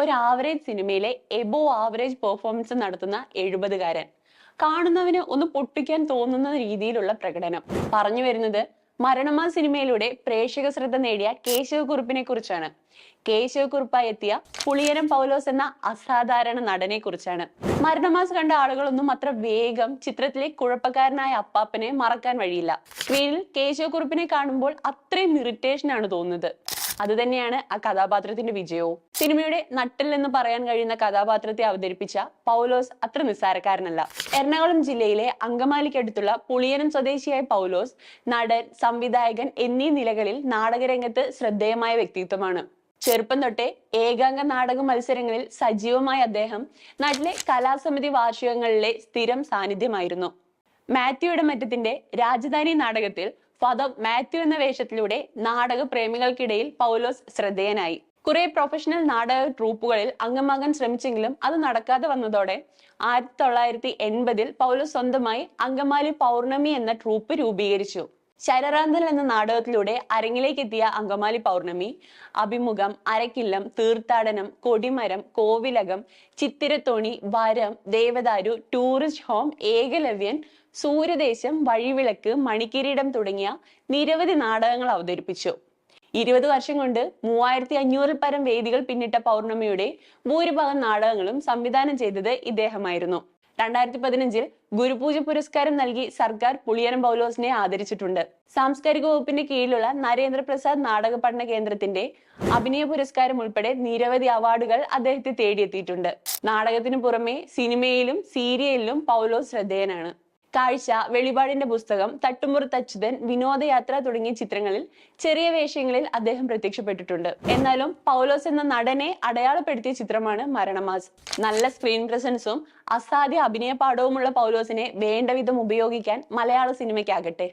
ഒരു ആവറേജ് സിനിമയിലെ above average performance നടത്തുന്ന എഴുപതുകാരൻ. കാണുന്നവന് ഒന്ന് പൊട്ടിക്കാൻ തോന്നുന്ന രീതിയിലുള്ള പ്രകടനം. പറഞ്ഞു വരുന്നത് മരണമാ സിനിമയിലൂടെ പ്രേക്ഷക ശ്രദ്ധ നേടിയ കേശവക്കുറുപ്പിനെ കുറിച്ചാണ്. കേശവക്കുറുപ്പായി എത്തിയ പുളിയരം പൗലോസ് എന്ന അസാധാരണ നടനെ കുറിച്ചാണ്. മരണമാസ് കണ്ട ആളുകളൊന്നും അത്ര വേഗം ചിത്രത്തിലെ കുഴപ്പക്കാരനായ അപ്പാപ്പനെ മറക്കാൻ വഴിയില്ല. സ്ക്രീനിൽ കേശവകുറുപ്പിനെ കാണുമ്പോൾ അത്രയും ഇറിറ്റേഷൻ ആണ് തോന്നുന്നത്. അത് തന്നെയാണ് ആ കഥാപാത്രത്തിന്റെ വിജയവും. സിനിമയുടെ നട്ടിൽ എന്ന് പറയാൻ കഴിയുന്ന കഥാപാത്രത്തെ അവതരിപ്പിച്ച പൗലോസ് അത്ര നിസ്സാരക്കാരനല്ല. എറണാകുളം ജില്ലയിലെ അങ്കമാലിക്കടുത്തുള്ള പുളിയനം സ്വദേശിയായ പൗലോസ് നടൻ സംവിധായകൻ എന്നീ നിലകളിൽ നാടകരംഗത്ത് ശ്രദ്ധേയമായ വ്യക്തിത്വമാണ്. ചെറുപ്പം തൊട്ടേ ഏകാംഗ നാടക മത്സരങ്ങളിൽ സജീവമായ അദ്ദേഹം നാട്ടിലെ കലാസമിതി വാർഷികങ്ങളിലെ സ്ഥിരം സാന്നിധ്യമായിരുന്നു. മാത്യുയുടെ മറ്റത്തിന്റെ രാജധാനി നാടകത്തിൽ ഫാദർ മാത്യു എന്ന വേഷത്തിലൂടെ നാടക പ്രേമികൾക്കിടയിൽ പൗലോസ് ശ്രദ്ധേയനായി. കുറെ പ്രൊഫഷണൽ നാടക ട്രൂപ്പുകളിൽ അംഗമാകാൻ ശ്രമിച്ചെങ്കിലും അത് നടക്കാതെ വന്നതോടെ ആയിരത്തി തൊള്ളായിരത്തി എൺപതിൽ പൗലോസ് സ്വന്തമായി അങ്കമാലി പൗർണമി എന്ന ട്രൂപ്പ് രൂപീകരിച്ചു. ശരറാന്തൽ എന്ന നാടകത്തിലൂടെ അരങ്ങിലേക്ക് എത്തിയ അങ്കമാലി പൗർണമി അഭിമുഖം അരക്കില്ലം തീർത്ഥാടനം കൊടിമരം കോവിലകം ചിത്തിരത്തോണി വരം ദേവദാരു ടൂറിസ്റ്റ് ഹോം ഏകലവ്യൻ സൂര്യദേശം വഴിവിളക്ക് മണിക്കിരീടം തുടങ്ങിയ നിരവധി നാടകങ്ങൾ അവതരിപ്പിച്ചു. ഇരുപത് വർഷം കൊണ്ട് മൂവായിരത്തി അഞ്ഞൂറിൽ പരം വേദികൾ പിന്നിട്ട പൗർണമിയുടെ ഭൂരിഭാഗം നാടകങ്ങളും സംവിധാനം ചെയ്തത് ഇദ്ദേഹമായിരുന്നു. രണ്ടായിരത്തി പതിനഞ്ചിൽ ഗുരുപൂജ പുരസ്കാരം നൽകി സർക്കാർ പുളിയരം പൗലോസിനെ ആദരിച്ചിട്ടുണ്ട്. സാംസ്കാരിക വകുപ്പിന്റെ കീഴിലുള്ള നരേന്ദ്രപ്രസാദ് നാടക പഠന കേന്ദ്രത്തിന്റെ അഭിനയ പുരസ്കാരം ഉൾപ്പെടെ നിരവധി അവാർഡുകൾ അദ്ദേഹത്തെ തേടിയെത്തിയിട്ടുണ്ട്. നാടകത്തിനു പുറമെ സിനിമയിലും സീരിയലിലും പൗലോസ് ശ്രദ്ധേയനാണ്. കാഴ്ച വെളിപാടിന്റെ പുസ്തകം തട്ടുമുറത്ത് അച്യുതൻ വിനോദയാത്ര തുടങ്ങിയ ചിത്രങ്ങളിൽ ചെറിയ വേഷങ്ങളിൽ അദ്ദേഹം പ്രത്യക്ഷപ്പെട്ടിട്ടുണ്ട്. എന്നാലും പൗലോസ് എന്ന നടനെ അടയാളപ്പെടുത്തിയ ചിത്രമാണ് മരണമാസ്. നല്ല സ്ക്രീൻ പ്രസൻസും അസാധ്യ അഭിനയ പാഠവുമുള്ള പൗലോസിനെ വേണ്ടവിധം ഉപയോഗിക്കാൻ മലയാള സിനിമയ്ക്കാകട്ടെ